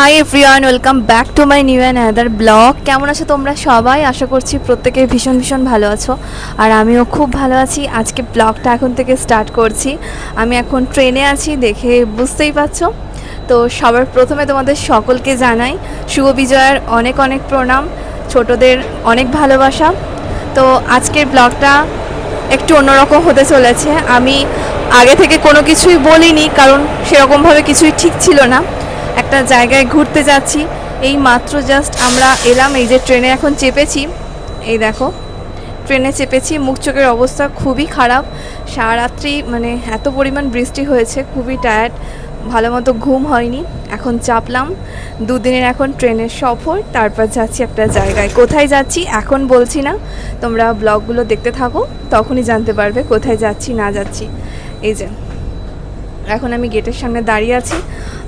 Hi everyone welcome back to my new and other blog কেমন আছো তোমরা সবাই? আশা করছি প্রত্যেকে ভীষণ ভীষণ ভালো আছো। আর আমিও খুব ভালো আছি। আজকে ব্লগটা এখন থেকে স্টার্ট করছি। আমি এখন ট্রেনে আছি, দেখে বুঝতেই পারছ। তো সবার প্রথমে তোমাদের সকলকে জানাই, শুভ বিজয়ের অনেক অনেক প্রণাম। ছোটদের অনেক ভালোবাসা। তো আজকের ব্লগটা একটু অন্যরকম হতে চলেছে। আমি আগে থেকে কোনো কিছুই বলিনি, কারণ সেরকমভাবে কিছুই ঠিক ছিল না। একটা জায়গায় ঘুরতে যাচ্ছি। এই মাত্র জাস্ট আমরা এলাম, এই যে ট্রেনে এখন চেপেছি। এই দেখো, ট্রেনে চেপেছি, মুখ চোখের অবস্থা খুবই খারাপ। সারারাত্রি মানে এত পরিমাণ বৃষ্টি হয়েছে, খুবই টায়ার্ড ভালো মতো ঘুম হয়নি। এখন চাপলাম, দুদিনের এখন ট্রেনের সফর, তারপর যাচ্ছি একটা জায়গায়। কোথায় যাচ্ছি এখন বলছি না, তোমরা ব্লগগুলো দেখতে থাকো, তখনই জানতে পারবে কোথায় যাচ্ছি, না যাচ্ছি। এই যে এখন আমি গেটের সামনে দাঁড়িয়ে আছি।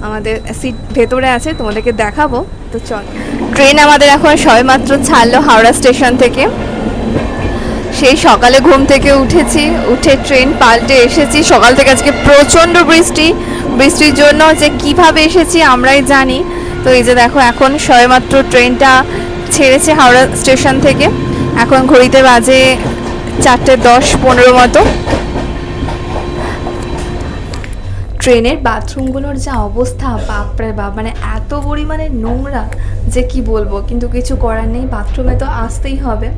আমাদের সিট ভেতরে আছে, তোমাদেরকে দেখাবো। তো চল। ট্রেন আমাদের এখন সবেমাত্র ছাড়লো হাওড়া স্টেশন থেকে। সেই সকালে ঘুম থেকে উঠেছি, উঠে ট্রেন পাল্টে এসেছি। সকাল থেকে আজকে প্রচণ্ড বৃষ্টি। বৃষ্টির জন্য যে কীভাবে এসেছি আমরাই জানি। তো এই যে দেখো, এখন সবেমাত্র ট্রেনটা ছেড়েছে হাওড়া স্টেশন থেকে। এখন ঘড়িতে বাজে চারটে দশ পনেরো মতো। ট্রেনের বাথরুমগুলোর যা অবস্থা, বাপরে বাপ মানে এত পরিমাণে নোংরা যে কি বলব, কিন্তু কিছু করার নেই, বাথরুমে তো আসতেই হবে।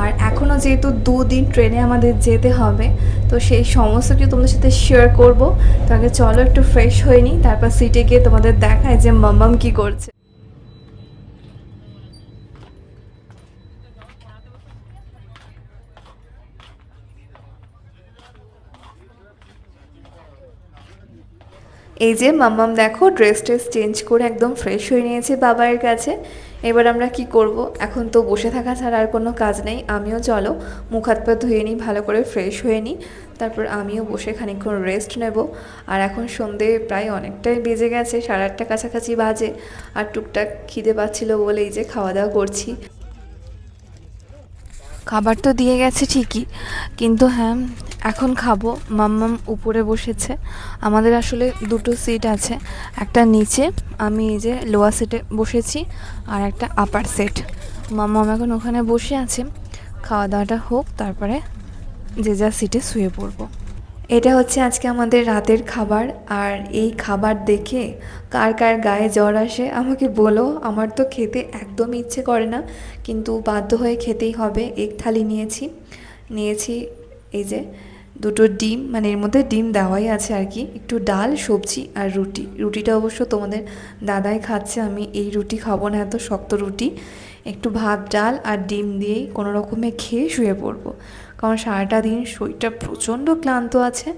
আর এখনও যেহেতু দুদিন ট্রেনে আমাদের যেতে হবে, তো সেই সমস্ত তোমাদের সাথে শেয়ার করব। তো আগে চলো একটু ফ্রেশ হয়ে নিই, তারপর সিটে গিয়ে তোমাদের দেখায় যে মাম্মাম কি করছে। এই যে মাম্মাম দেখো ড্রেস ট্রেস চেঞ্জ করে একদম ফ্রেশ হয়ে নিয়েছে বাবার কাছে। এবার আমরা কি করব? এখন তো বসে থাকা ছাড়া আর কোনো কাজ নেই। আমিও চলো, মুখ হাত পা ধুয়ে নিই, ভালো করে ফ্রেশ হয়ে নিই। তারপর আমিও বসে খানিকক্ষণ রেস্ট নেব। আর এখন সন্ধে প্রায় অনেকটাই বেজে গেছে, সাড়ে আটটা কাছাকাছি বাজে। আর টুকটাক খিদে পাচ্ছিল বলে এই যে খাওয়া দাওয়া করছি। খাবার তো দিয়ে গেছে ঠিকই। কিন্তু হ্যাঁ এখন খাব। মাম্মাম উপরে বসেছে। আমাদের আসলে দুটো সিট আছে। একটা নিচে, আমি এই যে লোয়ার সিটে বসেছি, আর একটা আপার সেট মাম্মাম এখন ওখানে বসে আছে। খাওয়া দাওয়াটা হোক, তারপরে যে যা সিটে শুয়ে পড়ব। এটা হচ্ছে আজকে আমাদের রাতের খাবার। আর এই খাবার দেখে কার কার গায়ে জ্বর আসে, আমাকে বলো। আমার তো খেতে একদম ইচ্ছে করে না, কিন্তু বাধ্য হয়ে খেতেই হবে। এক থালি নিয়েছি। নিয়েছি এই যে দুটো ডিম মানে এর মধ্যে ডিম দেওয়াই আছে আর কি। একটু ডাল, সবজি আর রুটি। রুটিটা অবশ্য তোমাদের দাদাই খাচ্ছে, আমি এই রুটি খাব না, এত শক্ত রুটি। একটু ভাত, ডাল আর ডিম দিয়েই কোনো রকমে খেয়ে শুয়ে পড়ব। কারণ সারাটা দিন শরীরটা প্রচণ্ড ক্লান্ত আছে।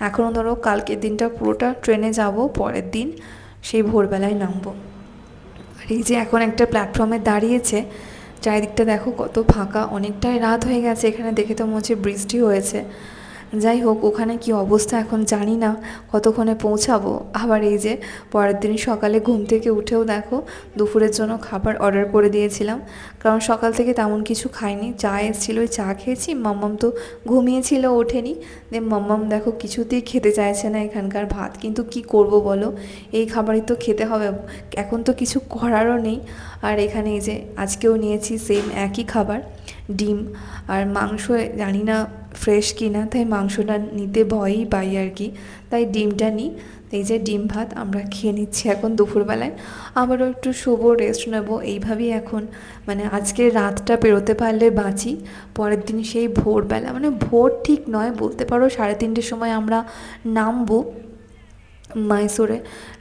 এখনও ধরো কালকের দিনটা পুরোটা ট্রেনে যাব, পরের দিন সেই ভোরবেলায় নামবো। আর এই যে এখন একটা প্ল্যাটফর্মে দাঁড়িয়েছে চারিদিকটা দেখো কত ফাঁকা, অনেকটাই রাত হয়ে গেছে এখানে দেখে তো মনে হচ্ছে বৃষ্টি হয়েছে। যাই হোক, ওখানে কি অবস্থা এখন জানি না, কতক্ষণে পৌঁছাবো। আবার এই যে পরের দিন সকালে ঘুম থেকে উঠেও দেখো দুপুরের জন্য খাবার অর্ডার করে দিয়েছিলাম, কারণ সকাল থেকে তেমন কিছু খাইনি। চা এসেছিল, চা খেয়েছি, মাম্মাম তো ঘুমিয়েছিল, ওঠেনি। দিয়ে মাম্মাম দেখো কিছুতেই খেতে চাইছে না এখানকার ভাত, কিন্তু কি করব বলো? এই খাবারই তো খেতে হবে। এখন তো কিছু করারও নেই। আর এখানে এই যে আজকেও নিয়েছি সেম একই খাবার, ডিম। আর মাংস জানি না ফ্রেশ কি না তাই মাংসটা নিতে ভয়ই পাই আর কি। তাই ডিমটা নিই। এই যে ডিম ভাত আমরা খেয়ে নিচ্ছি এখন দুপুরবেলায়। আবারও একটু শুভ রেস্ট নেব। এইভাবেই এখন মানে আজকে রাতটা পেরোতে পারলে বাঁচি। পরের দিন সেই ভোরবেলা মানে ভোর ঠিক নয়, বলতে পারো সাড়ে তিনটের সময় আমরা নামবো। মাইসোরে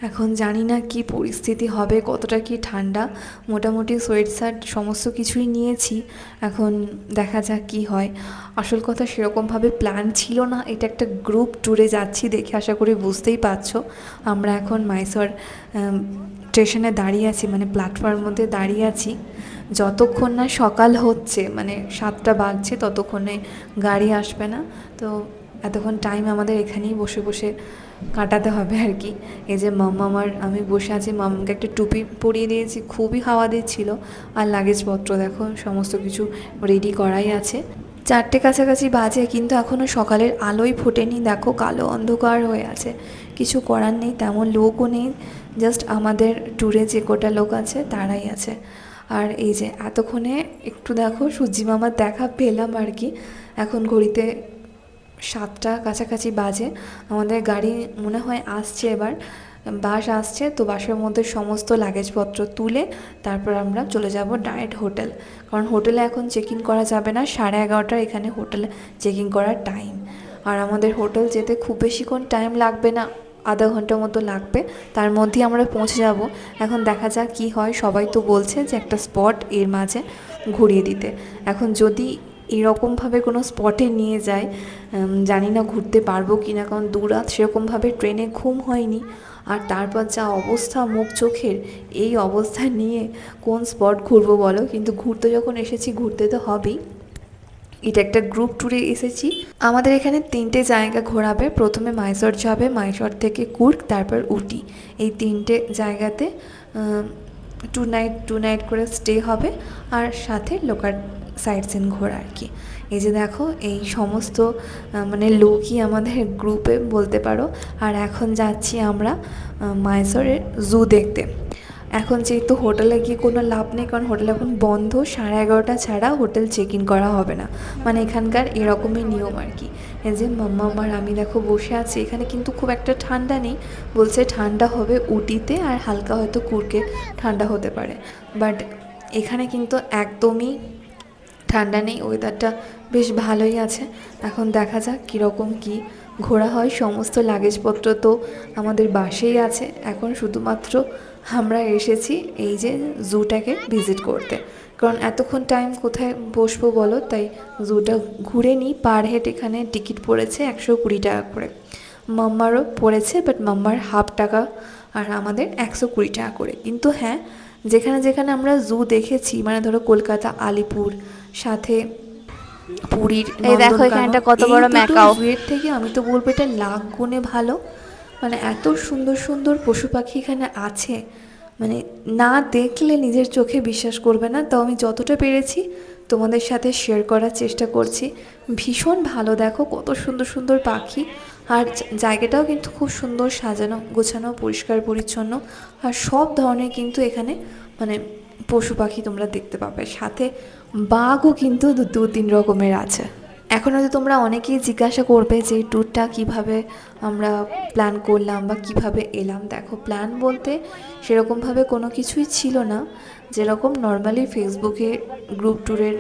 এখন জানি না কি পরিস্থিতি হবে, কতটা কি ঠান্ডা। মোটামুটি সোয়েট শার্ট সমস্ত কিছুই নিয়েছি, এখন দেখা যাক কি হয়। আসল কথা সেরকমভাবে প্ল্যান ছিল না, এটা একটা গ্রুপ ট্যুরে যাচ্ছি দেখে আশা করি বুঝতেই পারছ। আমরা এখন মাইসোর স্টেশনে দাঁড়িয়ে আছি মানে প্ল্যাটফর্মের মধ্যে দাঁড়িয়ে আছি। যতক্ষণ না সকাল হচ্ছে মানে সাতটা বাজছে, ততক্ষণে গাড়ি আসবে না। তো এতক্ষণ টাইম আমাদের এখানেই বসে বসে কাটাতে হবে আর কি। এই যে মাম্মা আমার, আমি বসে আছি মামাকে একটা টুপি পরিয়ে দিয়েছি, খুবই হাওয়া দিচ্ছিল। আর লাগেজপত্র দেখো, সমস্ত কিছু রেডি করাই আছে। চারটে কাছাকাছি বাজে, কিন্তু এখনও সকালের আলোই ফোটেনি। দেখো কালো অন্ধকার হয়ে আছে। কিছু করার নেই, তেমন লোকও নেই। জাস্ট আমাদের ট্যুরে যে কটা লোক আছে, তারাই আছে। আর এই যে এতক্ষণে একটু দেখো, সূর্যি মামার দেখা পেলাম আর কি। এখন ঘড়িতে সাতটা কাছাকাছি বাজে। আমাদের গাড়ি মনে হয় আসছে এবার। বাস আসছে, তো বাসের মধ্যে সমস্ত লাগেজপত্র তুলে তারপর আমরা চলে যাব ডাইরেক্ট হোটেল। কারণ হোটেলে এখন চেক ইন করা যাবে না, সাড়ে এগারোটার এখানে হোটেলে চেক ইন করার টাইম আর আমাদের হোটেল যেতে খুব বেশিক্ষণ টাইম লাগবে না, আধা ঘণ্টার মতো লাগবে। তার মধ্যেই আমরা পৌঁছে যাব। এখন দেখা যাক কি হয়। সবাই তো বলছে যে একটা স্পট এর মাঝে ঘুরিয়ে দিতে। এখন যদি এরকমভাবে কোনো স্পটে নিয়ে যায় জানি না ঘুরতে পারব কি না, কারণ দু রাত সেরকমভাবে ট্রেনে ঘুম হয়নি। আর তারপর যা অবস্থা মুখ চোখের, এই অবস্থা নিয়ে কোন স্পট ঘুরবো বলো? কিন্তু ঘুরতে যখন এসেছি, ঘুরতে তো হবেই। এটা একটা গ্রুপ ট্যুরে এসেছি। আমাদের এখানে তিনটে জায়গা ঘোরাবে। প্রথমে মাইসর যাবে মাইসর থেকে কুর্গ তারপর উটি এই তিনটে জায়গাতে টু নাইট টু নাইট করে স্টে হবে। আর সাথে লোকাল সাইট সিন ঘোরা আর কি। এই যে দেখো, এই সমস্ত মানে লোকই আমাদের গ্রুপে বলতে পারো। আর এখন যাচ্ছি আমরা মাইসরের জু দেখতে। এখন যেহেতু হোটেলে গিয়ে কোনো লাভ নেই, কারণ হোটেল এখন বন্ধ, সাড়ে এগারোটা ছাড়া হোটেল চেক ইন করা হবে না। মানে এখানকার এরকমই নিয়ম আর কি। এই যে মাম্মা, আমার, আমি দেখো বসে আছি। এখানে কিন্তু খুব একটা ঠান্ডা নেই। বলছে ঠান্ডা হবে উটিতে আর হালকা হয়তো কুরকে ঠান্ডা হতে পারে। বাট এখানে কিন্তু একদমই ঠান্ডা নেই ওয়েদারটা বেশ ভালোই আছে। এখন দেখা যাক কীরকম কি ঘোরা হয়। সমস্ত লাগেজপত্র তো আমাদের বাসেই আছে। এখন শুধুমাত্র আমরা এসেছি এই যে জুটাকে ভিজিট করতে। কারণ এতক্ষণ টাইম কোথায় বসবো বলো? তাই জুটা ঘুরে নিই। পার হেড এখানে টিকিট পড়েছে একশো কুড়ি টাকা করে। মাম্মারও পড়েছে বাট মাম্মার হাফ টাকা আর আমাদের একশো কুড়ি টাকা করে। কিন্তু হ্যাঁ যেখানে যেখানে আমরা জু দেখেছি মানে ধরো কলকাতা আলিপুর সাথে পুরীর এই দেখো এখানটা কত বড় ম্যাকাও। জুয়ের থেকে আমি তো বলব এটা লাখ গুণে ভালো। মানে এত সুন্দর সুন্দর পশু পাখি এখানে আছে। মানে না দেখলে নিজের চোখে বিশ্বাস করবে না। তাও আমি যতটা পেরেছি তোমাদের সাথে শেয়ার করার চেষ্টা করছি। ভীষণ ভালো দেখো কত সুন্দর সুন্দর পাখি। আর জায়গাটাও কিন্তু খুব সুন্দর সাজানো, গোছানো, পরিষ্কার, পরিচ্ছন্ন। আর সব ধরনের কিন্তু এখানে মানে পশু পাখি তোমরা দেখতে পাবে। সাথে বাঘও কিন্তু দু- তিন রকমের আছে। এখন হয়তো তোমরা অনেকেই জিজ্ঞাসা করবে যে ট্যুরটা কীভাবে আমরা প্ল্যান করলাম বা কীভাবে এলাম। দেখো প্ল্যান বলতে সেরকমভাবে কোনো কিছুই ছিল না। যেরকম নর্মালি ফেসবুকে গ্রুপ ট্যুরের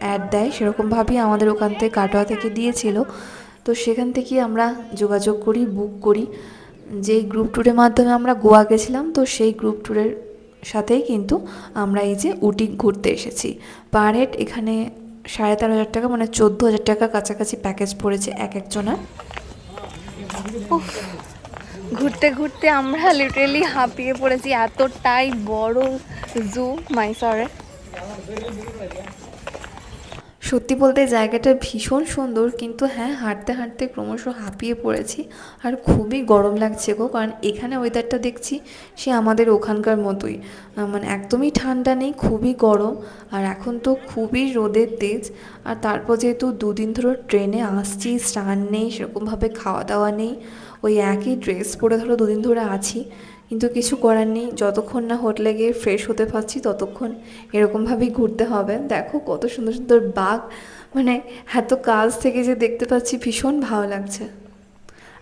অ্যাড দেয়, সেরকমভাবেই আমাদের ওখান থেকে কাটোয়া থেকে দিয়েছিল। তো সেখান থেকেই আমরা যোগাযোগ করি বুক করি। যেই গ্রুপ ট্যুরের মাধ্যমে আমরা গোয়া গেছিলাম, তো সেই গ্রুপ ট্যুরের সাথেই কিন্তু আমরা এই যে উটি ঘুরতে এসেছি। পার হেড এখানে সাড়ে তেরো হাজার টাকা মানে চোদ্দ হাজার টাকা কাছাকাছি প্যাকেজ পড়েছে এক একজনের। ঘুরতে ঘুরতে আমরা লিটারেলি হাঁপিয়ে পড়েছি। এতটাই বড় জু মাইসরে সত্যি বলতে জায়গাটা ভীষণ সুন্দর, কিন্তু হ্যাঁ হাঁটতে হাঁটতে ক্রমশ হাঁপিয়ে পড়েছি আর খুবই গরম লাগছে গো। কারণ এখানে ওয়েদারটা দেখছি, সে আমাদের ওখানকার মতোই। মানে একদমই ঠান্ডা নেই, খুবই গরম। আর এখন তো খুবই রোদের তেজ। আর তারপর যেহেতু দুদিন ধরে ট্রেনে আসছি, স্নান নেই, সেরকমভাবে খাওয়া দাওয়া নেই, ওই একই ড্রেস পরে ধরো দুদিন ধরে আছি। কিন্তু কিছু করার নেই। যতক্ষণ না হোটেলে গিয়ে ফ্রেশ হতে পারছি, ততক্ষণ এরকমভাবেই ঘুরতে হবে। দেখো কত সুন্দর সুন্দর বাঘ। মানে এত কাজ থেকে যে দেখতে পাচ্ছি, ভীষণ ভালো লাগছে।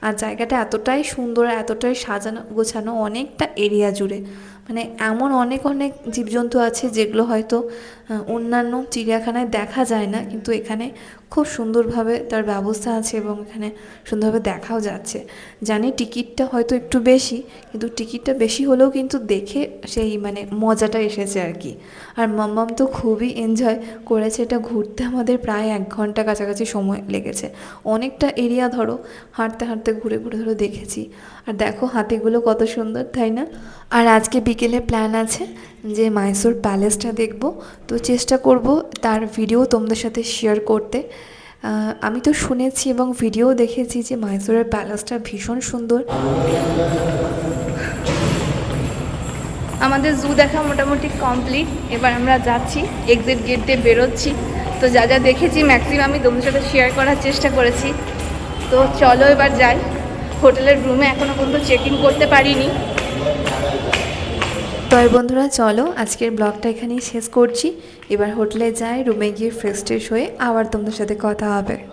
আর জায়গাটা এতটাই সুন্দর, এতটাই সাজানো, গোছানো, অনেকটা এরিয়া জুড়ে। মানে এমন অনেক অনেক জীবজন্তু আছে যেগুলো হয়তো অন্যান্য চিড়িয়াখানায় দেখা যায় না। কিন্তু এখানে খুব সুন্দরভাবে তার ব্যবস্থা আছে এবং এখানে সুন্দরভাবে দেখাও যাচ্ছে। জানি টিকিটটা হয়তো একটু বেশি, কিন্তু টিকিটটা বেশি হলেও কিন্তু দেখে সেই মানে মজাটা এসেছে আর কি। আর মাম্মাম তো খুবই এনজয় করেছে, এটা ঘুরতে আমাদের প্রায় এক ঘণ্টা কাছাকাছি সময় লেগেছে। অনেকটা এরিয়া ধরো, হাঁটতে হাঁটতে ঘুরে ঘুরে ধরো দেখেছি। আর দেখো হাতিগুলো কত সুন্দর, তাই না? আর আজকে বিকেলে প্ল্যান আছে যে মাইসোর প্যালেসটা দেখব। তো চেষ্টা করব তার ভিডিও তোমাদের সাথে শেয়ার করতে। আমি তো শুনেছি এবং ভিডিও দেখেছি যে মাইসোরের প্যালেসটা ভীষণ সুন্দর। আমাদের জু দেখা মোটামুটি কমপ্লিট এবার আমরা যাচ্ছি এক্সিট গেট দিয়ে বেরোচ্ছি। তো যা যা দেখেছি ম্যাক্সিমামই তোমাদের সাথে শেয়ার করার চেষ্টা করেছি। তো চলো এবার যাই। হোটেলের রুমে এখনও পর্যন্ত চেক ইন করতে পারিনি। তবে বন্ধুরা, চলো আজকের ব্লগটা এখানেই শেষ করছি। এবার হোটেলে যাই, রুমে গিয়ে ফ্রেশ ট্রেশ হয়ে আবার তোমাদের সাথে কথা হবে।